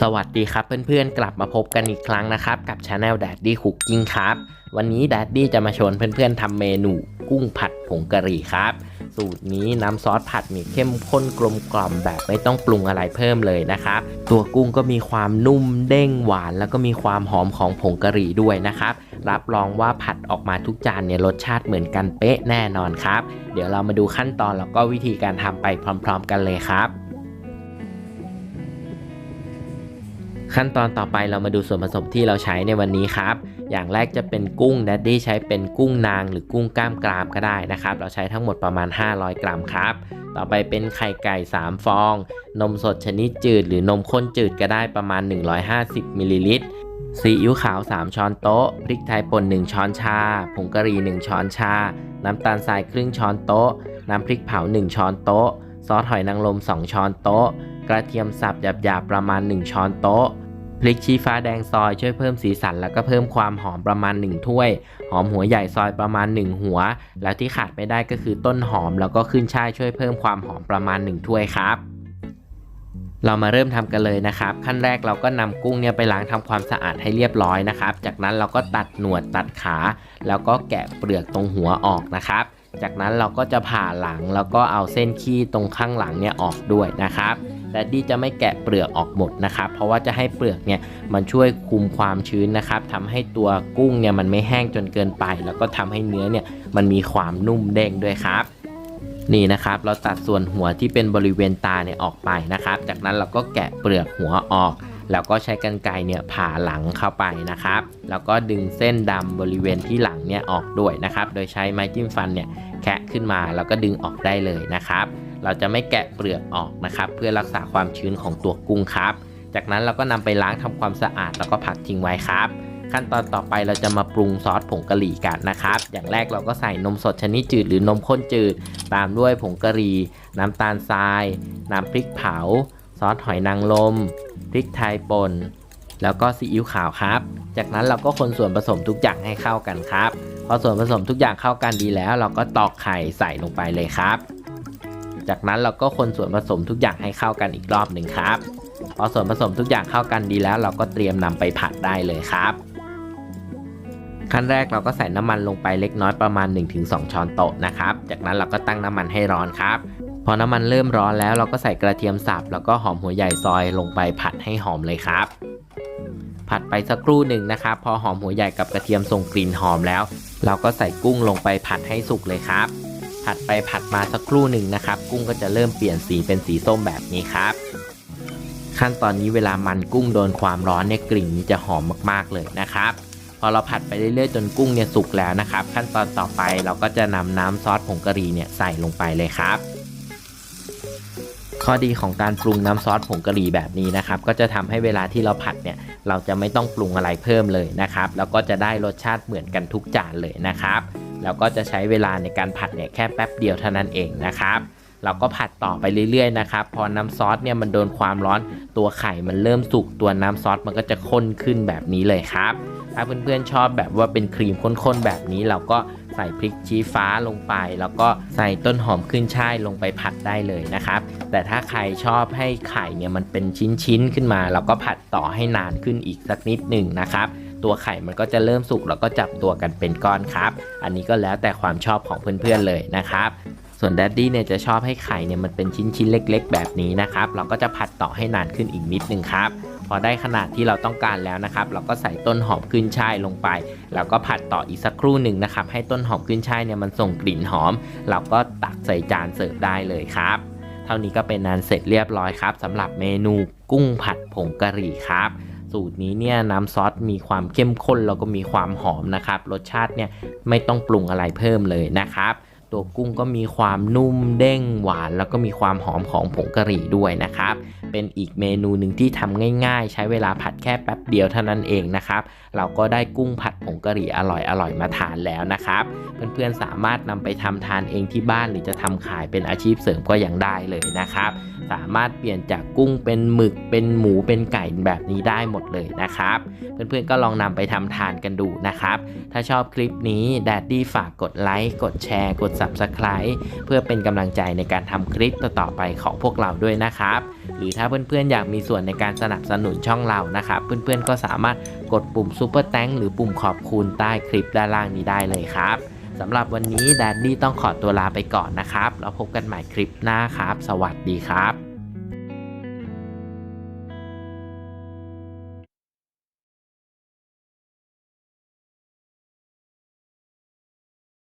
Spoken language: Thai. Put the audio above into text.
สวัสดีครับเพื่อนๆ กลับมาพบกันอีกครั้งนะครับ กับช anel Daddy Cooking ครับ วันนี้ Daddy จะมาชวนเพื่อนๆทำเมนูกุ้งผัดผงกะหรี่ครับ สูตรนี้น้ำซอสผัดนี่เข้มข้นกลมกล่อมแบบไม่ต้องปรุงอะไรเพิ่มเลยนะครับ ตัวกุ้งก็มีความนุ่มเด้งหวาน แล้วก็มีความหอมของผงกะหรี่ด้วยนะครับ รับรองว่าผัดออกมาทุกจานเนี่ยรสชาติเหมือนกันเป๊ะแน่นอนครับ เดี๋ยวเรามาดูขั้นตอนแล้วก็วิธีการทำไปพร้อม ๆ กันเลยครับ ขั้นตอนต่อไปเรามาดูส่วนผสมที่เราใช้ในวันนี้ครับ อย่างแรกจะเป็นกุ้งดัดดี้ใช้เป็นกุ้งนางหรือกุ้งกล้ามกรามก็ได้นะครับ เราใช้ทั้งหมดประมาณ 500 กรัมครับ ต่อไปเป็นไข่ไก่ 3 ฟอง นมสดชนิดจืด หรือนมข้นจืดก็ได้ประมาณ 150มิลลิลิตรซีอิ๊วขาว 3 ช้อนโต๊ะ พริกไทยป่น 1 ช้อนชา ผงกะหรี่ 1 ช้อนชา น้ำตาลทรายครึ่งช้อนโต๊ะ น้ำพริกเผา 1 ช้อนโต๊ะ ซอสหอยนางรม 2 ช้อนโต๊ะ กระเทียมสับหยาบๆประมาณ 1 ช้อนโต๊ะ พริกชี้ฟ้าแดงซอยช่วยเพิ่มสีสัน แล้วก็เพิ่มความหอมประมาณ 1 ถ้วย หอมหัวใหญ่ซอยประมาณ 1 หัว แล้วที่ขาดไม่ได้ก็คือต้นหอมแล้วก็ขึ้นช่ายช่วยเพิ่มความหอมประมาณ 1 ถ้วยครับเรามาเริ่มทำกันเลยนะครับ ขั้นแรกเราก็นำกุ้งเนี่ยไปล้างทำความสะอาดให้เรียบร้อยนะครับ จากนั้นเราก็ตัดหนวดตัดขา แล้วก็แกะเปลือกตรงหัวออกนะครับ จากนั้นเราก็จะผ่าหลังแล้วก็เอาเส้นขี้ตรงข้างหลังเนี่ยออกด้วยนะครับ แต่ดีจะไม่แกะเปลือกออกหมดนะครับ เพราะว่าจะให้เปลือกเนี่ยมันช่วยคุมความชื้นนะครับทำให้ตัวกุ้งเนี่ยมันไม่แห้งจนเกินไป แล้วก็ทำให้เนื้อเนี่ยมันมีความนุ่มเด้งด้วยครับนี่นะครับเราตัดส่วนหัวที่เป็นบริเวณตาเนี่ยออกไปนะครับ จากนั้นเราก็แกะเปลือกหัวออก แล้วก็ใช้กรรไกรเนี่ยผ่าหลังเข้าไปนะครับ แล้วก็ดึงเส้นดำบริเวณที่หลังเนี่ยออกด้วยนะครับ โดยใช้ไม้จิ้มฟันเนี่ยแคะขึ้นมาแล้วก็ดึงออกได้เลยนะครับ เราจะไม่แกะเปลือกออกนะครับ เพื่อรักษาความชื้นของตัวกุ้งครับ จากนั้นเราก็นำไปล้างทำความสะอาดแล้วก็พักทิ้งไว้ครับ ขั้นตอนต่อไปเราจะมาปรุงซอสผงกะหรี่กันนะครับ อย่างแรกเราก็ใส่นมสดชนิดจืดหรือนมข้นจืด ตามด้วยผงกะหรี่น้ำตาลทราย น้ำพริกเผา ซอสหอยนางรมพริกไทยป่นแล้วก็ซีอิ๊วขาวครับ จากนั้นเราก็คนส่วนผสมทุกอย่างให้เข้ากันครับ พอส่วนผสมทุกอย่างเข้ากันดีแล้ว เราก็ตอกไข่ใส่ลงไปเลยครับ จากนั้นเราก็คนส่วนผสมทุกอย่างให้เข้ากันอีกรอบหนึ่งครับ พอส่วนผสมทุกอย่างเข้ากันดีแล้ว เราก็เตรียมนำไปผัดได้เลยครับ ขั้นแรกเราก็ใส่น้ำมันลงไปเล็กน้อยประมาณ 1-2 ช้อนโต๊ะนะครับ จากนั้นเราก็ตั้งน้ำมันให้ร้อนครับ พอน้ำมันเริ่มร้อนแล้วเราก็ใส่กระเทียมสับแล้วก็หอมหัวใหญ่ซอยลงไปผัดให้หอมเลยครับผัดไปสักครู่หนึ่งนะครับพอหอมหัวใหญ่กับกระเทียมส่งกลิ่นหอมแล้ว เราก็ใส่กุ้งลงไปผัดให้สุกเลยครับ ผัดไปผัดมาสักครู่หนึ่งนะครับ กุ้งก็จะเริ่มเปลี่ยนสีเป็นสีส้มแบบนี้ครับ ขั้นตอนนี้เวลามันกุ้งโดนความร้อนเนี่ยกลิ่นนี้จะหอมมากๆเลยนะครับ พอเราผัดไปเรื่อยๆจนกุ้งเนี่ยสุกแล้วนะครับ ขั้นตอนต่อไปเราก็จะนำน้ำซอสผงกะหรี่เนี่ยใส่ลงไปเลยครับข้อดีของการปรุงน้ำซอสผงกะหรี่แบบนี้นะครับ ก็จะทำให้เวลาที่เราผัดเนี่ย เราจะไม่ต้องปรุงอะไรเพิ่มเลยนะครับ แล้วก็จะได้รสชาติเหมือนกันทุกจานเลยนะครับ แล้วก็จะใช้เวลาในการผัดเนี่ยแค่แป๊บเดียวเท่านั้นเองนะครับเราก็ผัดต่อไปเรื่อยๆนะครับพอน้ำซอสเนี่ยมันโดนความร้อนตัวไข่มันเริ่มสุกตัวน้ำซอสมันก็จะข้นขึ้นแบบนี้เลยครับ ถ้าเพื่อนๆชอบแบบว่าเป็นครีมข้นๆแบบนี้เราก็ใส่พริกชี้ฟ้าลงไป แล้วก็ใส่ต้นหอมขึ้นช่ายลงไปผัดได้เลยนะครับ แต่ถ้าใครชอบให้ไข่เนี่ยมันเป็นชิ้นๆขึ้นมา เราก็ผัดต่อให้นานขึ้นอีกสักนิดหนึ่งนะครับ ตัวไข่มันก็จะเริ่มสุกแล้วก็จับตัวกันเป็นก้อนครับ อันนี้ก็แล้วแต่ความชอบของเพื่อนๆเลยนะครับส่วนแดดดี้เนี่ยจะชอบให้ไข่เนี่ยมันเป็นชิ้นๆเล็ก ๆ แบบนี้นะครับ เราก็จะผัดต่อให้นานขึ้นอีกนิดนึงครับพอได้ขนาดที่เราต้องการแล้วนะครับ เราก็ใส่ต้นหอมขึ้นช่ายลงไป แล้วก็ผัดต่ออีกสักครู่หนึ่งนะครับ ให้ต้นหอมขึ้นช่ายเนี่ยมันส่งกลิ่นหอม เราก็ตักใส่จานเสิร์ฟได้เลยครับ เท่านี้ก็เป็นนานเสร็จเรียบร้อยครับสำหรับเมนูกุ้งผัดผงกะหรี่ครับ สูตรนี้เนี่ยน้ำซอสมีความเข้มข้นแล้วก็มีความหอมนะครับ รสชาติเนี่ยไม่ต้องปรุงอะไรเพิ่มเลยนะครับ ตัวกุ้งก็มีความนุ่มเด้งหวาน แล้วก็มีความหอมของผงกะหรี่ด้วยนะครับ เป็นอีกเมนูหนึ่งที่ทำง่ายๆ ใช้เวลาผัดแค่แป๊บเดียวเท่านั้นเองนะครับ เราก็ได้กุ้งผัดผงกะหรี่อร่อยๆมาทานแล้วนะครับ เพื่อนๆสามารถนำไปทำทานเองที่บ้านหรือจะทำขายเป็นอาชีพเสริมก็ยังได้เลยนะครับ สามารถเปลี่ยนจากกุ้งเป็นหมึกเป็นหมูเป็นไก่แบบนี้ได้หมดเลยนะครับ เพื่อนๆก็ลองนำไปทำทานกันดูนะครับ ถ้าชอบคลิปนี้แดดดี้ฝากกดไลค์กดแชร์กด Subscribe เพื่อเป็นกำลังใจในการทำคลิปต่อๆไปของพวกเราด้วยนะครับ หรือถ้าเพื่อนๆอยากมีส่วนในการสนับสนุนช่องเรานะครับ เพื่อนๆก็สามารถกดปุ่ม Super t h a n k หรือปุ่มขอบคุณใต้คลิปด้านล่างนี้ได้เลยครับสำหรับวันนี้แดดดี้ต้องขอตัวลาไปก่อนนะครับ แล้วพบกันใหม่คลิปหน้าครับ สวัสดีครับ